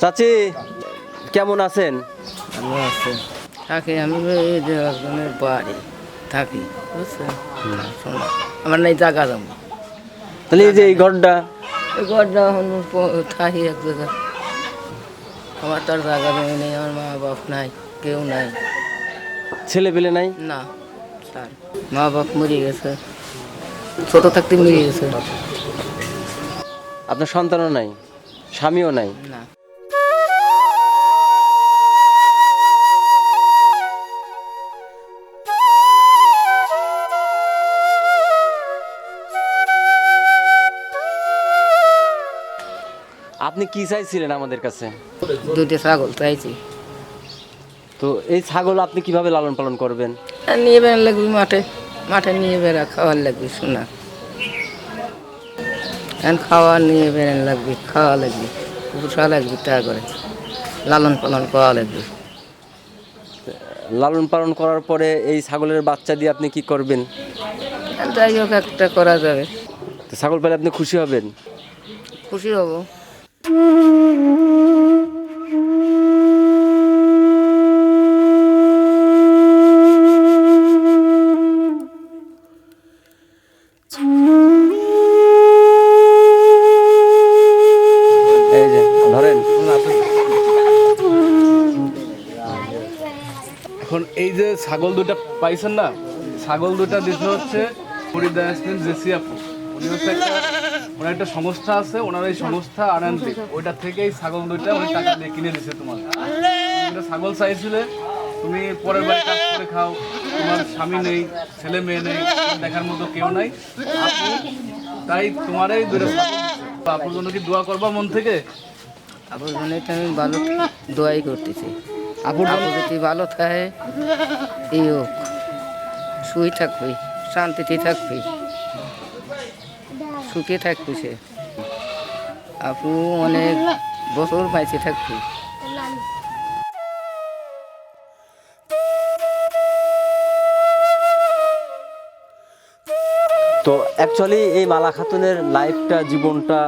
চাচি কেমন আছেন? ভালো আছে। থাকি আমি এই যে একজনের বাড়ি থাকি বুঝছেন? শোনো আমার নাই জায়গা যাব তাহলে এই যে এই ঘরটা? এই ঘরটা এখন থাকি এক জায়গায় আমার তো আর জায়গা জমি নেই আমার মা বাপ নাই কেউ নাই। ছেলে পেলে নাই? না স্যার মা বাপ মরে গেছে ছোট থাকতে মরে গেছে। আপনার সন্তানও নাই স্বামীও নাই। না। আপনি কি চাইছিলেন আমাদের কাছে? দুইটা ছাগল চাইছি। তো এই ছাগল আপনি কীভাবে লালন পালন করবেন? নিয়ে বেড়ান লাগবে মাঠে মাঠে নিয়ে বেড়া খাওয়ার লাগবে শোনা এখন খাওয়া নিয়ে বেড়ান লাগবে খাওয়া লাগবে পোষা লাগবে তা করে। লালন পালন করা লাগবে। লালন পালন করার পরে এই ছাগলের বাচ্চা দিয়ে আপনি কি করবেন? যাই হোক একটা করা যাবে। তো ছাগল পেলে আপনি খুশি হবেন? খুশি হব। এই এখন এই যে ছাগল দুটা পাইছেন না, ছাগল দুটা দিতে হচ্ছে জেসি আপু। হচ্ছে একটা ওনার একটা সংস্থা আছে, ওনার এই সংস্থা আনন্দি ওইটা থেকে এই ছাগল দুইটা উনি টাকা দিয়ে কিনে দিছে তোমার তুমি ছাগল চাইছিলে, তুমি পরের বাড়ি কাজ করে খাও, তোমার স্বামী নেই, ছেলে মেয়ে নেই, দেখার মতো কেউ নাই। তাই তোমার এই দুটো আপুর জন্য কি দোয়া করবা মন থেকে? আপনার জন্য আমি ভালো দোয়াই করতেছি। আপুর আপু যদি ভালো থাকে। এই হোক শুই থাকবি, শান্তিতে থাকবি। সুখে থাকবি সে। আপু অনেক বছর বাইচে থাকবি। তো অ্যাকচুয়ালি এই মালা খাতুনের লাইফটা জীবনটা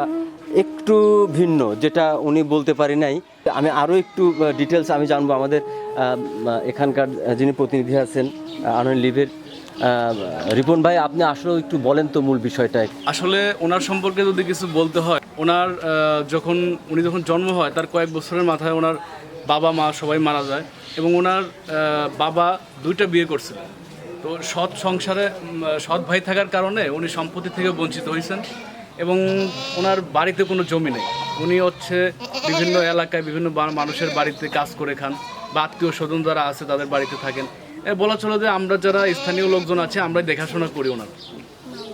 একটু ভিন্ন, যেটা উনি বলতে পারি নাই। আমি আরও একটু ডিটেলস আমি জানব। আমাদের এখানকার যিনি প্রতিনিধি আছেন আনন্দ লিভের রিপন ভাই, আপনি আসলেও একটু বলেন তো মূল বিষয়টা আসলে ওনার সম্পর্কে যদি কিছু বলতে হয়, ওনার যখন, উনি যখন জন্ম হয়, তার কয়েক বছরের মাথায় ওনার বাবা, মা সবাই মারা যায় এবং ওনার বাবা দুইটা বিয়ে করছিলেন তো সৎ সংসারে সৎ ভাই থাকার কারণে উনি সম্পত্তি থেকে বঞ্চিত হয়েছেন। এবং ওনার বাড়িতে কোনো জমি নেই। উনি হচ্ছে বিভিন্ন এলাকায় বিভিন্ন মানুষের বাড়িতে কাজ করে খান বা আত্মীয় স্বজন যারা আছে তাদের বাড়িতে থাকেন। বলা চলো যে আমরা যারা স্থানীয় লোকজন আছে, আমরাই দেখাশোনা করি ওনার।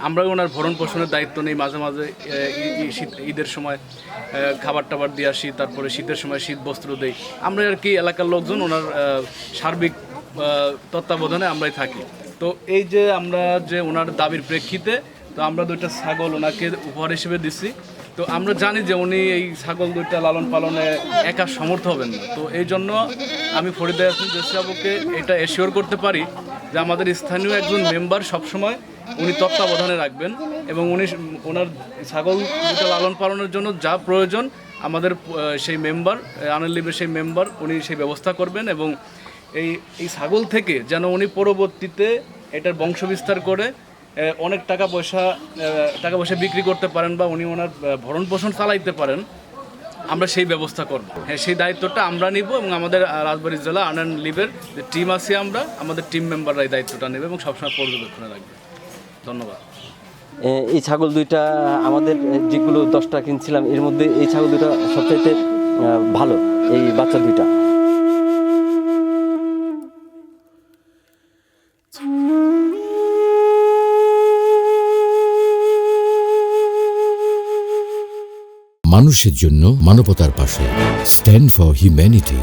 আমরা ওনার ভরণ পোষণের দায়িত্ব নেই। মাঝে মাঝে শীত, ঈদের সময় খাবার টাবার দিয়ে আসি, তারপরে শীতের সময় শীত বস্ত্র দেই। আমরা আর কি এলাকার লোকজন, ওনার সার্বিক তত্ত্বাবধানে আমরাই থাকি। তো এই যে আমরা যে ওনার দাবির প্রেক্ষিতে তো আমরা দুইটা ছাগল ওনাকে উপহার হিসেবে দিছি। তো আমরা জানি যে উনি এই ছাগল দুইটা লালন পালনে একা সমর্থ হবেন না। তো এই জন্য আমি ফরিদা ইয়াসমিন জেসিয়াবুকে এটা এশিওর করতে পারি যে আমাদের স্থানীয় একজন মেম্বার সবসময় উনি তত্ত্বাবধানে রাখবেন এবং উনি ওনার ছাগল দুটো লালন পালনের জন্য যা প্রয়োজন আমাদের সেই মেম্বার আনন্দ লিবের সেই মেম্বার উনি সেই ব্যবস্থা করবেন এবং এই এই ছাগল থেকে যেন উনি পরবর্তীতে এটার বংশ বিস্তার করে অনেক টাকা পয়সা টাকা পয়সা বিক্রি করতে পারেন বা উনি ওনার ভরণ পোষণ চালাইতে পারেন, আমরা সেই ব্যবস্থা করব। হ্যাঁ সেই দায়িত্বটা আমরা নিব এবং আমাদের রাজবাড়ি জেলা আনন্দ লিভের যে টিম আছে আমরা, আমাদের টিম মেম্বাররা এই দায়িত্বটা নেবে এবং সবসময় পর্যবেক্ষণে রাখবে। ধন্যবাদ। এই ছাগল দুইটা, আমাদের যেগুলো দশটা কিনছিলাম, এর মধ্যে এই ছাগল দুইটা সবচাইতে ভালো, এই বাচ্চা দুইটা। মানুষের জন্য মানবতার পাশে স্ট্যান্ড ফর হিউম্যানিটি